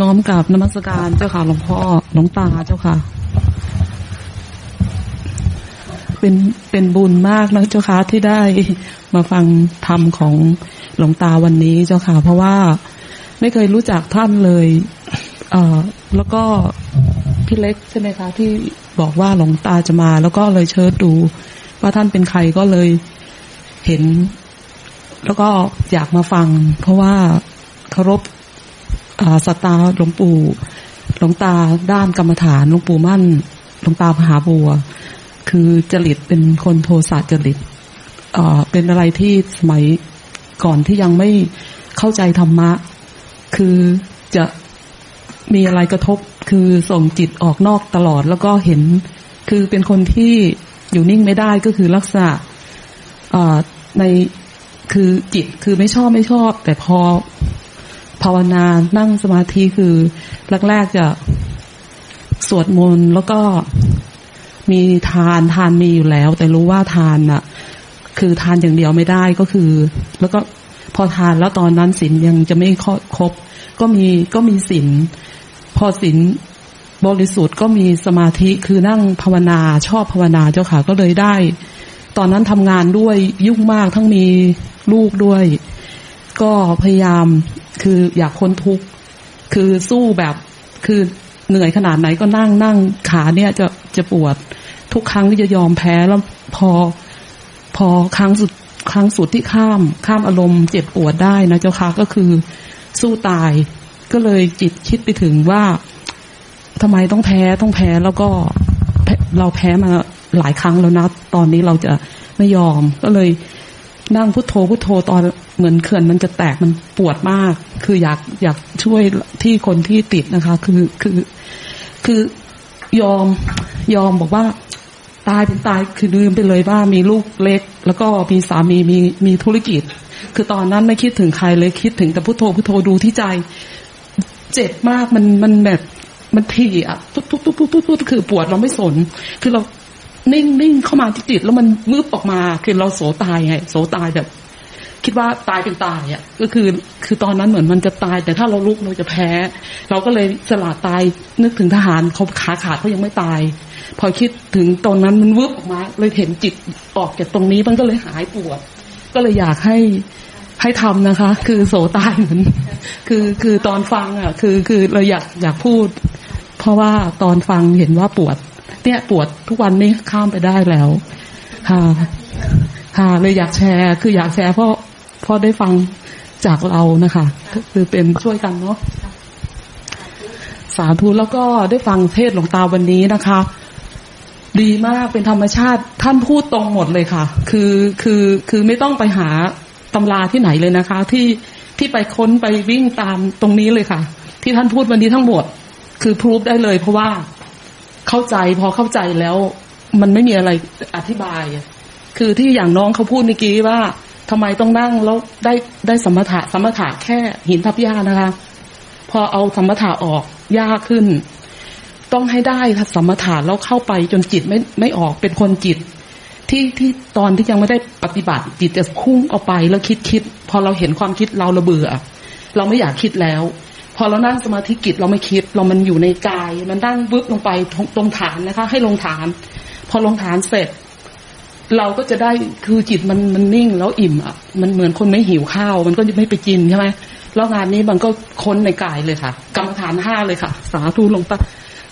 น้อมกับนมัสการเจ้าค่ะหลวงพ่อหลวงตาเจ้าค่ะ เป็นเป็นบุญมากนะเจ้าค่ะที่ได้มาฟังธรรมของหลวงตาวันนี้เจ้าค่ะ เพราะว่าไม่เคยรู้จักท่านเลย เอ่อแล้วก็พี่เล็กใช่ไหมคะที่บอกว่าหลวงตาจะมา แล้วก็เลยเชิญดู ว่าท่านเป็นใครก็เลยเห็น แล้วก็อยากมาฟัง เพราะว่าเคารพ สตาหลวงปู่หลวงตาด้านกรรมฐานหลวงปู่มั่นหลวงตามหาบัว คือจริตเป็นคนโทสะจริตเอ่อเป็นอะไรที่สมัยก่อนที่ยังไม่เข้าใจธรรมะ คือจะมีอะไรกระทบคือส่งจิตออกนอกตลอดแล้วก็เห็น คือเป็นคนที่อยู่นิ่งไม่ได้ก็คือลักษณะในคือจิตคือไม่ชอบไม่ชอบ แต่พอ ภาวนา นั่งสมาธิคือแรกๆจะสวดมนต์แล้วก็มีทานทานมีอยู่แล้ว แต่รู้ว่าทานน่ะคือทานอย่างเดียวไม่ได้ก็คือ แล้วก็พอทานแล้วตอนนั้นศีลยังจะไม่ครบ ก็มีก็มีศีลพอศีลบริสุทธิ์ก็มีสมาธิคือนั่งภาวนาชอบภาวนาเจ้าค่ะก็เลยได้ ตอนนั้นทำงานด้วยยุ่งมากทั้งมีลูกด้วย ก็พยายาม คืออยากค้นทุกข์คือสู้แบบคือเหนื่อยขนาดไหนก็นั่งนั่งขาเนี่ยจะจะปวด ทุกครั้งที่จะยอมแพ้แล้วพอ พอครั้งสุดครั้งสุดที่ข้ามข้ามอารมณ์เจ็บปวดได้นะเจ้าค่ะก็คือสู้ตาย ก็เลยจิตคิดไปถึงว่าทำไมต้องแพ้ต้องแพ้แล้วก็เราแพ้มาหลายครั้งแล้วนะ ตอนนี้เราจะไม่ยอม ก็เลย นั่งพุทโธพุทโธตอนเหมือนเขื่อนมันจะแตกมันปวดมาก คืออยากอยากช่วยที่คนที่ติดนะคะ คือคือคือยอมยอมบอกว่าตายเป็นตายคือลืมไปเลยว่ามีลูกเล็ก แล้วก็มีสามีมีมีธุรกิจ คือตอนนั้นไม่คิดถึงใครเลยคิดถึงแต่พุทโธพุทโธดูที่ใจ เจ็บมากมันมันแบบมันถี่อะทุบทุบทุบทุบทุบทุบคือปวดเราไม่สน คือเรา นิ่งนิ่งเข้ามาที่จิตแล้วมันวืบออกมา คือเราโสตายไง โสตายแบบ คิดว่าตายเป็นตายอะ ก็คือ คือตอนนั้นเหมือนมันจะตาย แต่ถ้าเราลุกเราจะแพ้ เราก็เลยสละตายนึกถึงทหารเขาขาขาดเขายังไม่ตาย พอคิดถึงตรงนั้นมันวืบออกมา เลยเห็นจิตออกจากตรงนี้มันก็เลยหายปวด ก็เลยอยากให้ให้ทำนะคะ คือโสตายเหมือนคือคือตอนฟังอะ คือคือเราอยากอยากพูด เพราะว่าตอนฟังเห็นว่าปวด เนี่ยปวดทุกวันนี้ข้ามไปได้แล้ว ค่ะ ค่ะเลยอยากแชร์ คืออยากแชร์เพราะเพราะได้ฟังจากเรานะคะก็คือเป็นช่วยกันเนาะสาธุแล้วก็ได้ฟังเทศหลวงตาวันนี้นะคะ ดีมากเป็นธรรมชาติท่านพูดตรงหมดเลยค่ะ คือคือคือไม่ต้องไปหาตำราที่ไหนเลยนะคะ ที่ที่ไปค้นไปวิ่งตามตรงนี้เลยค่ะ ที่ท่านพูดวันนี้ทั้งหมด คือพรูฟได้เลยเพราะว่า เข้าใจพอเข้าใจแล้ว มันไม่มีอะไรอธิบาย คือที่อย่างน้องเขาพูดเมื่อกี้ว่าทำไมต้องนั่งแล้วได้ได้สมถะสมถะแค่หินทับหญ้านะคะ พอเอาสมถะออกยากขึ้น ต้องให้ได้สมถะแล้วเข้าไปจนจิตไม่ไม่ออกเป็นคนจิต ที่ที่ตอนที่ยังไม่ได้ปฏิบัติ จิตจะพุ่งเอาไปแล้วคิดคิดพอเราเห็นความคิดเราระเบื่อ เราไม่อยากคิดแล้ว พอเรานั่งสมาธิกิจเราไม่คิด เรามันอยู่ในกาย มันนั่งวึบลงไปตรงตรงฐานนะคะ ให้ลงฐาน พอลงฐานเสร็จ เราก็จะได้คือจิตมันมันนิ่งแล้วอิ่มอะมันเหมือนคนไม่หิวข้าว มันก็จะไม่ไปกินใช่ไหมแล้วงานนี้มันก็ค้นในกายเลยค่ะ กรรมฐานห้าเลยค่ะ สาธุหลวงตา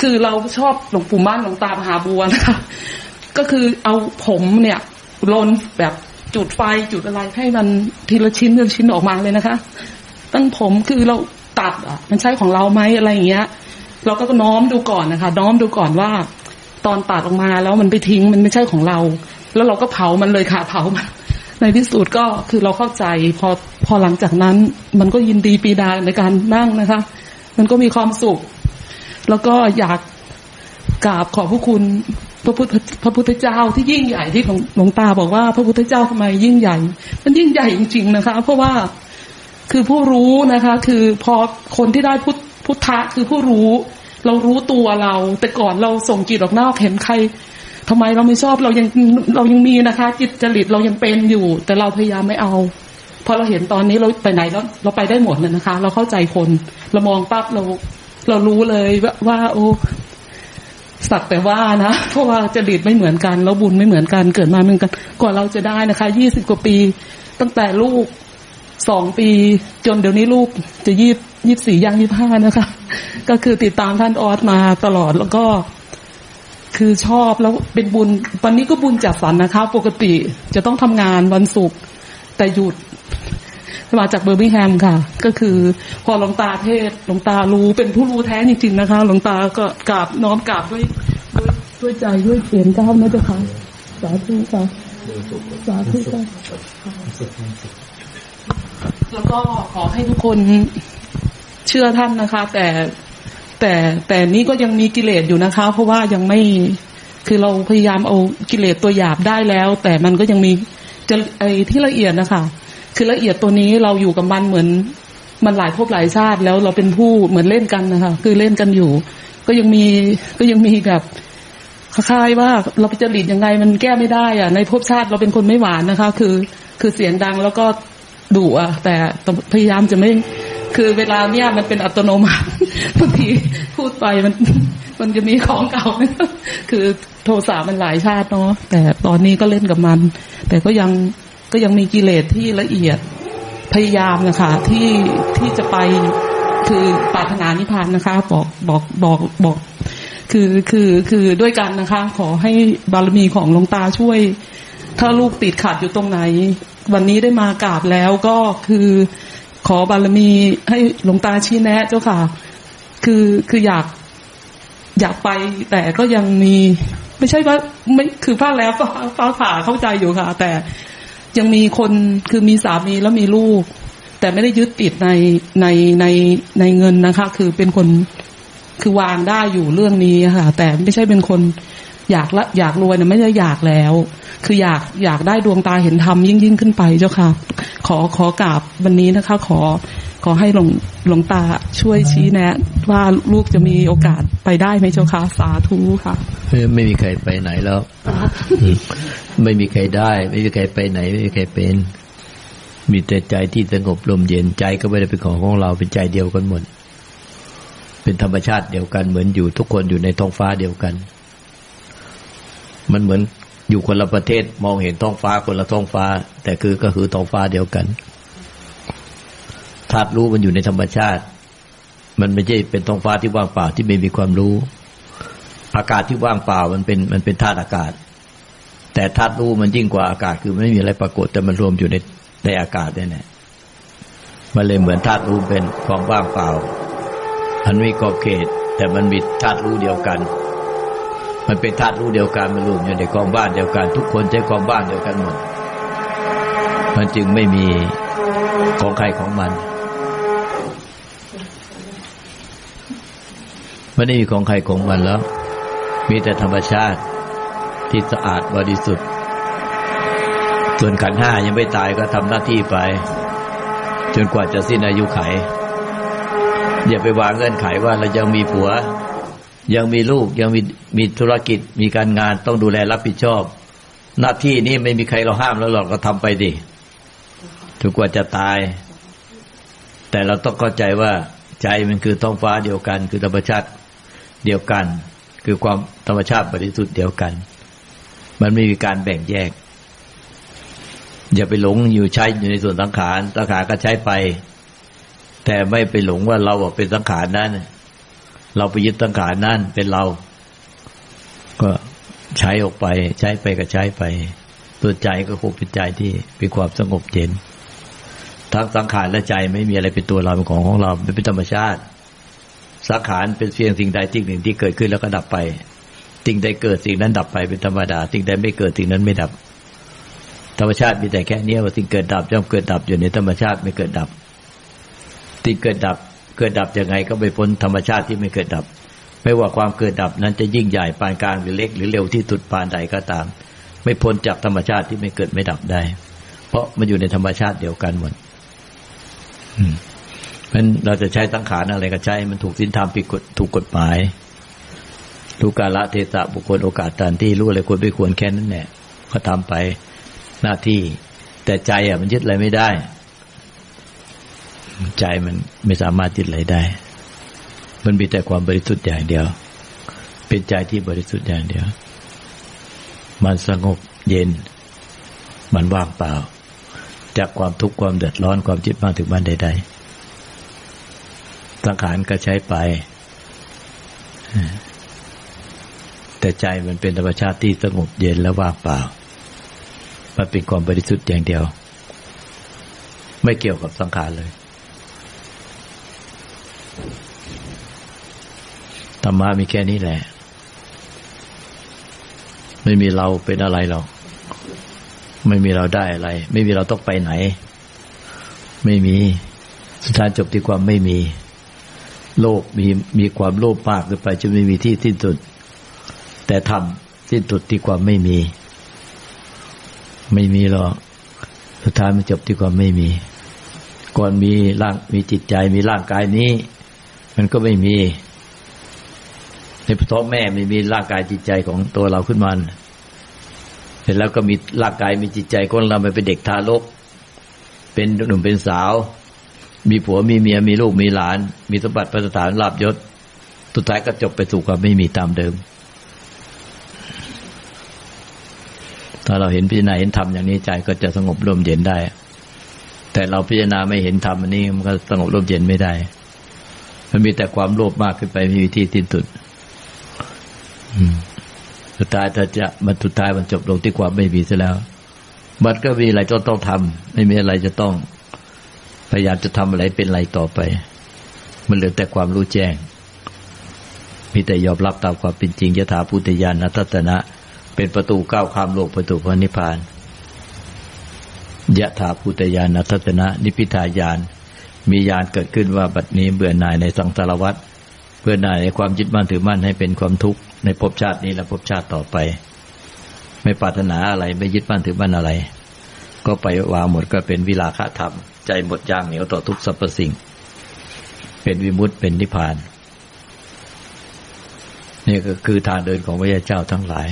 คือเราชอบหลวงปู่มั่นหลวงตามหาบัวนะคะก็คือเอาผมเนี่ยลนแบบจุดไฟจุดอะไรให้มันทีละชิ้นทีละชิ้นออกมาเลยนะคะ ตั้งผมคือเรา ตัดอะ มันใช่ของเราไหมอะไรอย่างเงี้ย เราก็น้อมดูก่อนนะคะ น้อมดูก่อนว่า ตอนตัดออกมาแล้วมันไปทิ้งมันไม่ใช่ของเรา แล้วเราก็เผามันเลยค่ะเผามันในที่สุดก็คือเราเข้าใจ พอพอหลังจากนั้น มันก็ยินดีปีดาในการนั่งนะคะ มันก็มีความสุข แล้วก็อยากกราบขอบพระคุณพระพุทธพระพุทธเจ้าที่ยิ่งใหญ่ที่หลวงตาบอกว่า พระพุทธเจ้าทำไมยิ่งใหญ่ มันยิ่งใหญ่จริง ๆ นะคะ เพราะว่า คือผู้รู้นะคะ คือพอคนที่ได้พุทธพุทธะคือผู้รู้ เรารู้ตัวเรา แต่ก่อนเราส่งจิตออกนอกเห็นใครทำไมเราไม่ชอบเรายังเรายังมีนะคะ จิตจริตเรายังเป็นอยู่ แต่เราพยายามไม่เอาพอเราเห็นตอนนี้เราไปไหนแล้วเราไปได้หมดเลยนะคะ เราเข้าใจคนเรามองปั๊บเรา เรารู้เลยว่าว่าโอ้สักแต่ว่านะเพราะว่าจริตไม่เหมือนกัน แล้วบุญไม่เหมือนกันเกิดมาเหมือนกันกว่าเราจะได้นะคะยี่สิบกว่าปี ตั้งแต่ลูก สองปีจนเดี๋ยวนี้ลูกจะยี่ยี่สี่ย่างยี่ห้านะคะ ก็คือติดตามท่านออสมาตลอดแล้วก็ คือชอบแล้วเป็นบุญวันนี้ก็บุญจัดสรรนะคะ ปกติจะต้องทำงานวันศุกร์แต่หยุดมาจากเบอร์มิงแฮมค่ะ ก็คือพอหลวงตาเทศหลวงตารู้เป็นผู้รู้แท้จริงๆนะคะหลวงตาก็กราบน้อมกราบด้วยด้วยด้วยใจด้วยเสียงก้าวนะเจ้าค่ะสาธุค่ะสาธุค่ะ แล้วก็ขอให้ทุกคนเชื่อท่านนะคะ แต่แต่แต่นี้ก็ยังมีกิเลสอยู่นะคะ เพราะว่ายังไม่คือเราพยายามเอากิเลสตัวหยาบได้แล้ว แต่มันก็ยังมีจะไอ้ที่ละเอียดนะคะ คือละเอียดตัวนี้เราอยู่กับมันเหมือนมันหลายภพหลายชาติแล้วเราเป็นผู้เหมือนเล่นกันนะคะ คือเล่นกันอยู่ ก็ยังมีก็ยังมีแบบคล้ายว่าเราไปจริตยังไงมันแก้ไม่ได้อะในภพชาติเราเป็นคนไม่หวานนะคะ คือคือเสียงดังแล้วก็ ดุอะแต่พยายามจะไม่ คือเวลาเนี่ยมันเป็นอัตโนมัติบางทีพูดไปมัน มันจะมีของเก่า คือโทสะมันหลายชาติเนาะแต่ตอนนี้ก็เล่นกับมัน แต่ก็ยังก็ยังมีกิเลสที่ละเอียดพยายามนะคะที่ที่จะไปคือปรารถนานิพพานนะคะ บอกบอกบอกบอก คือคือคือด้วยกันนะคะ ขอให้บารมีของหลวงตาช่วย ถ้าลูกติดขัดอยู่ตรงไหน วันนี้ได้มากราบแล้วก็คือขอบารมีให้หลวงตาชี้แนะเจ้าค่ะ คือคืออยากอยากไปแต่ก็ยังมี ไม่ใช่ว่าไม่คือฟ้าแล้วฟ้าฟ้าผ่าเข้าใจอยู่ค่ะ แต่ยังมีคนคือมีสามีแล้วมีลูก แต่ไม่ได้ยึดติดในในในในเงินนะคะ คือเป็นคนคือวางได้อยู่เรื่องนี้ค่ะ แต่ไม่ใช่เป็นคน อยากละอยากรวยเนะไม่ได้อยากแล้ว คืออยากอยากได้ดวงตาเห็นธรรมยิ่งยิ่งขึ้นไปเจ้าค่ะ ขอขอกราบวันนี้นะคะ ขอขอให้หลวงหลวงตาช่วยชี้แนะ ว่าลูกจะมีโอกาสไปได้ไหมเจ้าค่ะสาธุค่ะ ไม่มีใครไปไหนแล้ว ไม่มีใครได้ ไม่มีใครไปไหน ไม่มีใครเป็น มีแต่ใจที่สงบลมเย็นใจก็ไม่ได้เป็นของของเราเป็นใจเดียวกันหมดเป็นธรรมชาติเดียวกันเหมือนอยู่ทุกคนอยู่ในท้องฟ้าเดียวกัน มันเหมือนอยู่คนละประเทศมองเห็นท้องฟ้าคนละท้องฟ้า แต่คือก็คือท้องฟ้าเดียวกันธาตุรู้มันอยู่ในธรรมชาติ มันไม่ใช่เป็นท้องฟ้าที่ว่างเปล่าที่ไม่มีความรู้ อากาศที่ว่างเปล่ามันเป็นมันเป็นธาตุอากาศ แต่ธาตุรู้มันยิ่งกว่าอากาศคือไม่มีอะไรปรากฏ แต่มันรวมอยู่ในในอากาศนี่แหละมันเลยเหมือนธาตุรู้เป็นความว่างเปล่ามันไม่ขอบเขต แต่มันมีธาตุรู้เดียวกัน มันเป็นธาตุรู้เดียวกันมันรวมอยู่ในกองบ้านเดียวกัน ทุกคนใช้กองบ้านเดียวกันหมด มันจึงไม่มีของใครของมันไม่ได้มีของใครของมันแล้ว มีแต่ธรรมชาติที่สะอาดบริสุทธิ์ ส่วนขันห้ายังไม่ตายก็ทำหน้าที่ไป จนกว่าจะสิ้นอายุไข อย่าไปวางเงื่อนไขว่าเรายังมีผัว ยังมีลูกยังมีมีธุรกิจมีการงานต้องดูแลรับผิดชอบ หน้าที่นี้ไม่มีใครเราห้ามแล้วหรอกก็ทำไปดิจนกว่าจะตาย แต่เราต้องเข้าใจว่าใจมันคือท้องฟ้าเดียวกัน คือธรรมชาติเดียวกัน คือความธรรมชาติบริสุทธิ์เดียวกัน มันไม่มีการแบ่งแยก อย่าไปหลงอยู่ใช้อยู่ในส่วนสังขารสังขารก็ใช้ไป แต่ไม่ไปหลงว่าเราเป็นสังขารนั้น เราไปยึดสังขารนั้นเป็นเรา ก็ใช้ออกไป ใช้ไปก็ใช้ไป ตัวใจก็คงเป็นใจที่เป็นความสงบเย็นทั้งสังขารและใจไม่มีอะไรเป็นตัวเราเป็นของของเราเป็นธรรมชาติ สังขารเป็นเพียงสิ่งใดสิ่งหนึ่งที่เกิดขึ้นแล้วก็ดับไปสิ่งใดเกิดสิ่งนั้นดับไปเป็นธรรมดา สิ่งใดไม่เกิดสิ่งนั้นไม่ดับ ธรรมชาติมีแต่แค่นี้ว่าสิ่งเกิดดับย่อมเกิดดับอยู่ในธรรมชาติไม่เกิดดับสิ่งเกิดดับ เกิดดับยังไงก็ไม่พ้นธรรมชาติที่ไม่เกิดดับ ไม่ว่าความเกิดดับนั้นจะยิ่งใหญ่ปานกลางหรือเล็กหรือเร็วที่สุดปานใดก็ตาม ไม่พ้นจากธรรมชาติที่ไม่เกิดไม่ดับได้ เพราะมันอยู่ในธรรมชาติเดียวกันหมดมันเราจะใช้สังขารอะไรก็ใช้ มันถูกสินธรรมผิดกฎถูกกฎหมายรู้กาละเทศะบุคคลโอกาสตานที่รู้อะไรควรไม่ควรแค่นั้นแหละก็ทำไปหน้าที่ แต่ใจอะมันยึดอะไรไม่ได้ ใจมันไม่สามารถจิตไหลได้ มันมีแต่ความบริสุทธิ์อย่างเดียว เป็นใจที่บริสุทธิ์อย่างเดียว มันสงบเย็น มันว่างเปล่า จากความทุกข์ความเดือดร้อนความจิตบ้านถึงบ้านใดๆสังขารก็ใช้ไป แต่ใจมันเป็นธรรมชาติที่สงบเย็นและว่างเปล่า มันเป็นความบริสุทธิ์อย่างเดียว ไม่เกี่ยวกับสังขารเลย รรมะมีแค่นี้แหละ ไม่มีเราเป็นอะไรหรอกไม่มีเราได้อะไร ไม่มีเราต้องไปไหน ไม่มีสุดท้ายจบที่ความไม่มี โลกมีมีความโลภมากเกินไปจนไม่มีที่สิ้นสุด แต่ทำสิ้นสุดที่ความไม่มี ไม่มีหรอกสุดท้ายมันจบที่ความไม่มี ก่อนมีร่างมีจิตใจมีร่างกายนี้ มันก็ไม่มี ในท้องแม่ไม่มีร่างกายจิตใจของตัวเราขึ้นมาเสร็จแล้วก็มีร่างกายมีจิตใจคนเราไปเป็นเด็กทารก เป็นหนุ่มเป็นสาว มีผัวมีเมียมีลูกมีหลาน มีสมบัติประสานลาบยศสุดท้ายก็จบไปสู่ความไม่มีตามเดิม ถ้าเราเห็นพิจารณาเห็นธรรมอย่างนี้ใจก็จะสงบร่มเย็นได้ แต่เราพิจารณาไม่เห็นธรรมอันนี้มันก็สงบร่มเย็นไม่ได้ มันมีแต่ความโลภมากขึ้นไปไมมีวิธีสิ้นสุด สุดท้ายถ้าจะมันสุดท้ายมันจบลงที่ความไม่มีซะแล้ว มันก็มีอะไรต้องต้องทำไม่มีอะไรจะต้อง พยายามจะทำอะไรเป็นอะไรต่อไป มันเหลือแต่ความรู้แจ้ง มีแต่ยอมรับตามความเป็นจริงยถาพุทธญาณทัศนะ เป็นประตูก้าวข้ามโลกประตูพระนิพพานยะถาพุทธญาณทัศนะ นิพพิทายาน มีญาณเกิดขึ้นว่าบัดนี้เบื่อหน่ายในสังสารวัฏเบื่อหน่ายในความยึดมั่นถือมั่นให้เป็นความทุกข์ ในภพชาตินี้และภพชาติต่อไป ไม่ปรารถนาอะไรไม่ยึดมั่นถือมั่นอะไร ก็ไปวางหมดก็เป็นวิลาคะธรรม ใจหมดย่างเหนียวต่อทุกสรรพสิ่ง เป็นวิมุตเป็นนิพพาน นี่ก็คือทางเดินของพระยาเจ้าทั้งหลาย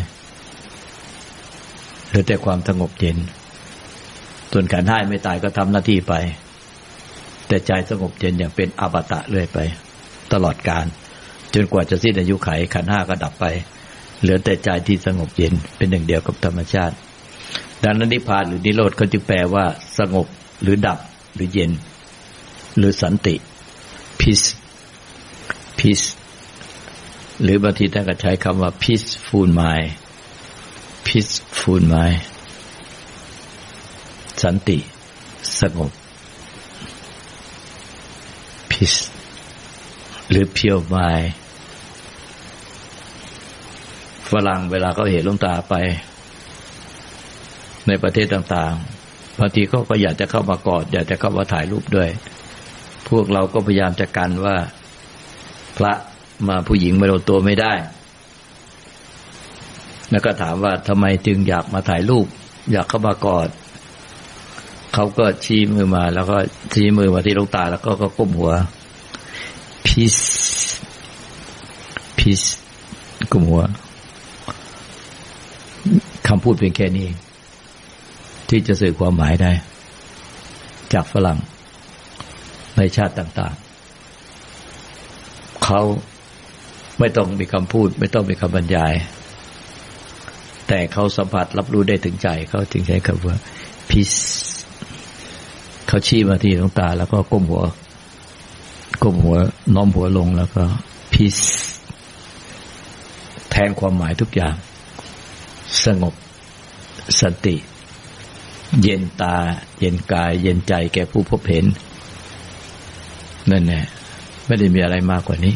เหลือแต่ความสงบเย็น ส่วนขันห้าไม่ตายก็ทำหน้าที่ไป แต่ใจสงบเย็นอย่างเป็นอาบตะเรื่อยไป ตลอดการ จนกว่าจะสิ้นอายุไขขันห้าก็ดับไป เหลือแต่ใจที่สงบเย็นเป็นหนึ่งเดียวกับธรรมชาติ ดังนั้นนิพพานหรือนิโรธก็จึงแปลว่า สงบหรือดับหรือเย็น หรือสันติ peace peace หรือบางทีท่านก็ใช้คำว่า peaceful mind peaceful mind สันติ สงบ peace หรือ pure mind รั่งเวลาเขาเห็นลงตาไป ในประเทศต่างๆบางทีเขาก็อยากจะเข้ามากอด อยากจะเข้ามาถ่ายรูปด้วย พวกเราก็พยายามจะกันว่า พระมาผู้หญิงมาโดนตัวไม่ได้ แล้วก็ถามว่าทำไมจึงอยากมาถ่ายรูป อยากเข้ามากอดเขาก็ชี้มือมา แล้วก็ชี้มือมาที่ลูกตา แล้วก็ก็ก้มหัว peace peace ก้มหัว คำพูดเพียงแค่นี้ ที่จะสื่อความหมายได้ จากฝรั่ง ในชาติต่าง ๆ เขาไม่ต้องมีคำพูด ไม่ต้องมีคำบรรยาย แต่เขาสัมผัสรับรู้ได้ถึงใจ เขาจึงใช้คำว่า peace เขาชี้มาที่ดวงตา แล้วก็ก้มหัว ก้มหัวน้อมหัวลงแล้วก็ peace แทนความหมายทุกอย่าง สงบสติ เย็นตา เย็นกาย เย็นใจแก่ผู้พบเห็น นั่นแหละไม่ได้มีอะไรมากกว่านี้